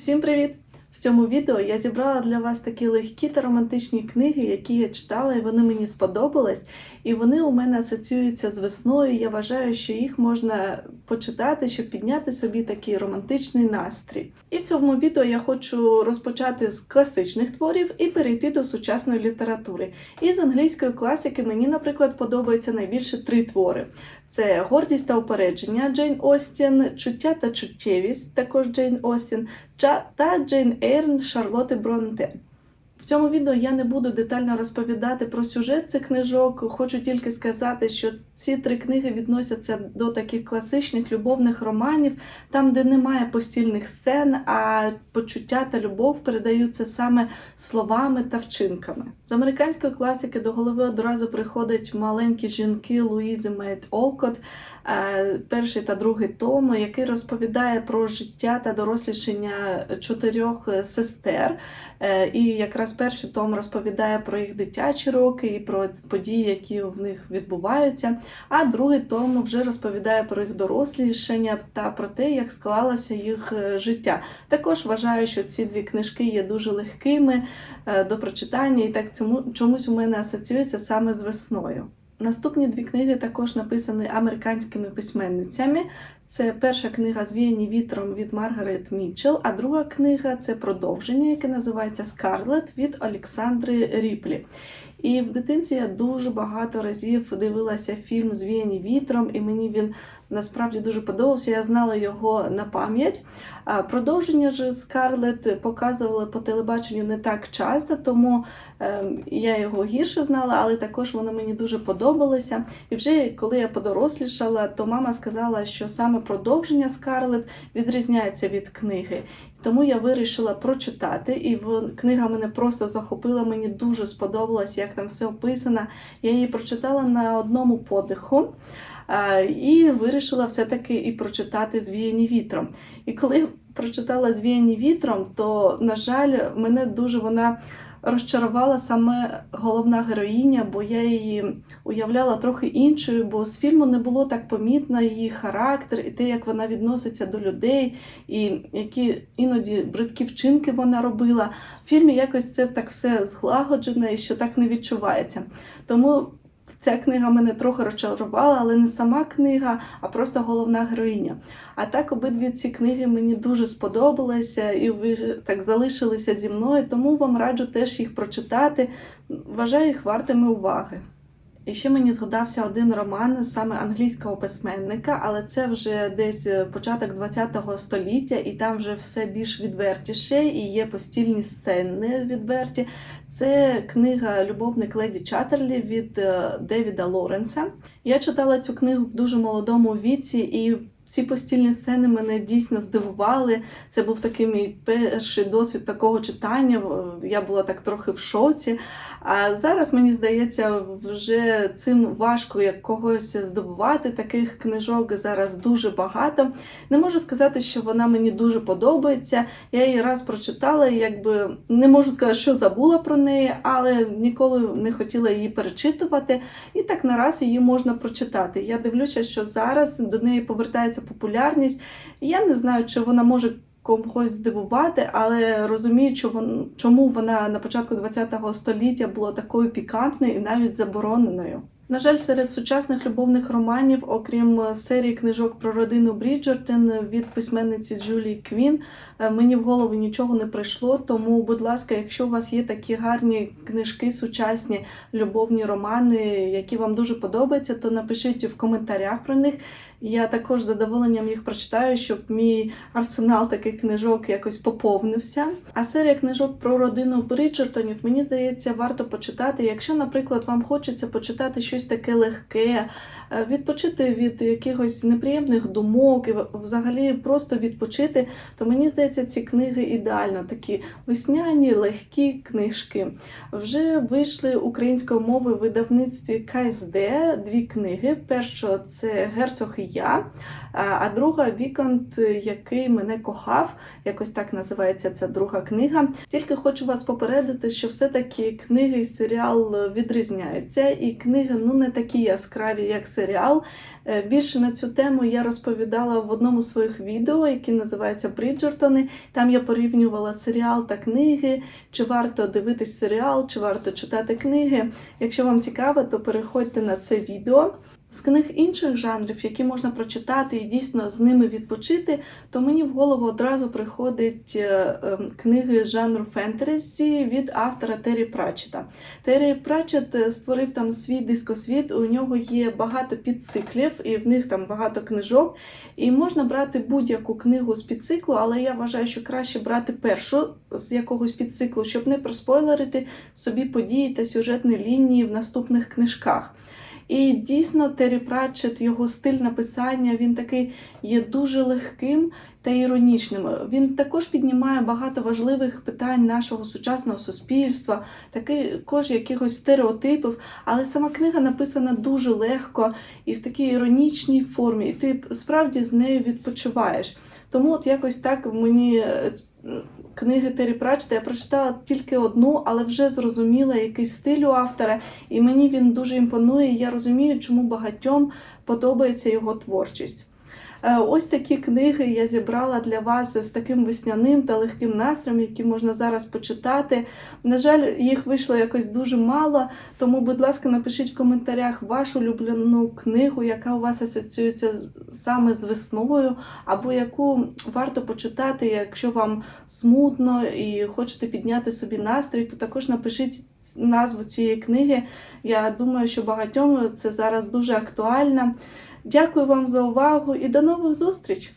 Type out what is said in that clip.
Всім привіт! В цьому відео я зібрала для вас такі легкі та романтичні книги, які я читала, і вони мені сподобались. І вони у мене асоціюються з весною. Я вважаю, що їх можна почитати, щоб підняти собі такий романтичний настрій. І в цьому відео я хочу розпочати з класичних творів і перейти до сучасної літератури. І з англійської класики мені, наприклад, подобаються найбільше три твори: це Гордість та упередження Джейн Остін, Чуття та чуттєвість, також Джейн Остін, та Джейн Ейрн Шарлоти Бронте. В цьому відео я не буду детально розповідати про сюжет цих книжок. Хочу тільки сказати, що ці три книги відносяться до таких класичних любовних романів, там, де немає постільних сцен, а почуття та любов передаються саме словами та вчинками. З американської класики до голови одразу приходять маленькі жінки Луїзи Мейт Олкот, е, перший та другий том, який розповідає про життя та дорослішання чотирьох сестер. Е, І якраз перший том розповідає про їх дитячі роки і про події, які в них відбуваються. А другий том вже розповідає про їх дорослішання та про те, як склалося їх е, життя. Також вважаю, що ці дві книжки є дуже легкими е, до прочитання, і так цьому чомусь у мене асоціюється саме з весною. Наступні дві книги також написані американськими письменницями. Це перша книга Звіяні вітром від Маргарет Мітчелл, а друга книга це продовження, яке називається Скарлет від Олександри Ріплі. І в дитинстві я дуже багато разів дивилася фільм Звіяні вітром, і мені він насправді дуже подобався. Я знала його на пам'ять. Продовження ж Скарлет показували по телебаченню не так часто, тому ем, я його гірше знала, але також воно мені дуже подобалося. І вже коли я подорослішала, то мама сказала, що саме продовження Скарлет відрізняється від книги. Тому я вирішила прочитати, і книга мене просто захопила, мені дуже сподобалось, як там все описано. Я її прочитала на одному подиху. І вирішила все-таки і прочитати Звіяні вітром. І коли прочитала Звіяні вітром, то, на жаль, мене дуже вона розчарувала саме головна героїня, бо я її уявляла трохи іншою, бо з фільму не було так помітно її характер і те, як вона відноситься до людей, і які іноді бридкі вчинки вона робила. В фільмі якось це так все зглагоджене і що так не відчувається. Тому ця книга мене трохи розчарувала, але не сама книга, а просто головна героїня. А так обидві ці книги мені дуже сподобалися і ви так залишилися зі мною, тому вам раджу теж їх прочитати. Вважаю їх вартими уваги. І ще мені згадався один роман саме англійського письменника, але це вже десь е, початок ХХ століття, і там вже все більш відвертіше, і є постільні сцени відверті. Це книга Любовник леді Чаттерлі від е, Девіда Лоренса. Я читала цю книгу в дуже молодому віці, і ці постільні сцени мене дійсно здивували. Це був такий мій перший досвід такого читання. Я була так трохи в шоці. А зараз мені здається, вже цим важко як когось здобувати. Таких книжок зараз дуже багато. Не можу сказати, що вона мені дуже подобається. Я її раз прочитала, якби не можу сказати, що забула про неї, але ніколи не хотіла її перечитувати. І так нараз її можна прочитати. Я дивлюся, що зараз до неї повертається популярність. Я не знаю, чи вона може когось здивувати, але розумію, чому вона на початку ХХ століття була такою пікантною і навіть забороненою. На жаль, серед сучасних любовних романів, окрім е, серії книжок про родину Бріджертон від письменниці Джулії Квін, е, мені в голову нічого не прийшло. Тому, будь ласка, якщо у вас є такі гарні книжки, сучасні любовні романи, які вам дуже подобаються, то напишіть в коментарях про них. Я також з задоволенням їх прочитаю, щоб мій арсенал таких книжок якось поповнився. А серія книжок про родину Бріджертонів, мені здається, варто почитати. Якщо, наприклад, вам хочеться почитати щось таке легке, е, відпочити від якихось неприємних думок і взагалі просто відпочити, то мені здається, ці книги ідеально такі весняні, легкі книжки. Вже вийшли українською мовою в видавництві КСД дві книги. Перша це Герцог я. А а друга Віконт, який мене кохав. Якось так називається ця друга книга. Тільки хочу вас попередити, що все-таки книги і серіал відрізняються, і книги ну не такі яскраві, як серіал. Е, Більше на цю тему я розповідала в одному з своїх відео, яке називається Бріджертони. Там я порівнювала серіал та книги, чи варто дивитись серіал, чи варто читати книги. Якщо вам цікаво, то переходьте на це відео. З книг інших жанрів, які можна прочитати і дійсно з ними відпочити, то мені в голову одразу приходять е, е, книги жанру фентезі від автора Террі Пратчета. Террі Пратчет е, створив там свій дискосвіт, у нього є багато підциклів, і в них там багато книжок. І можна брати будь-яку книгу з підциклу, але я вважаю, що краще брати першу з якогось підциклу, щоб не проспойлерити собі події та сюжетні лінії в наступних книжках. І дійсно Террі Пратчет, його стиль написання, він такий є дуже легким та іронічним. Він також піднімає багато важливих питань нашого сучасного суспільства, також якихось стереотипів. Але сама книга написана дуже легко і в такій іронічній формі, і ти справді з нею відпочиваєш. Тому от якось так мені е, книги Террі Пратчета я прочитала тільки одну, але вже зрозуміла який стиль у автора, і мені він дуже імпонує. Я розумію, чому багатьом подобається його творчість. Е, Ось такі книги я зібрала для вас з таким весняним та легким настроєм, які можна зараз почитати. На жаль, їх вийшло якось дуже мало, тому, будь ласка, напишіть в коментарях вашу улюблену книгу, яка у вас асоціюється саме з весною, або яку варто почитати, якщо вам смутно і хочете підняти собі настрій, то також напишіть назву цієї книги. Я думаю, що багатьом це зараз дуже актуально. Дякую вам за увагу і до нових зустріч!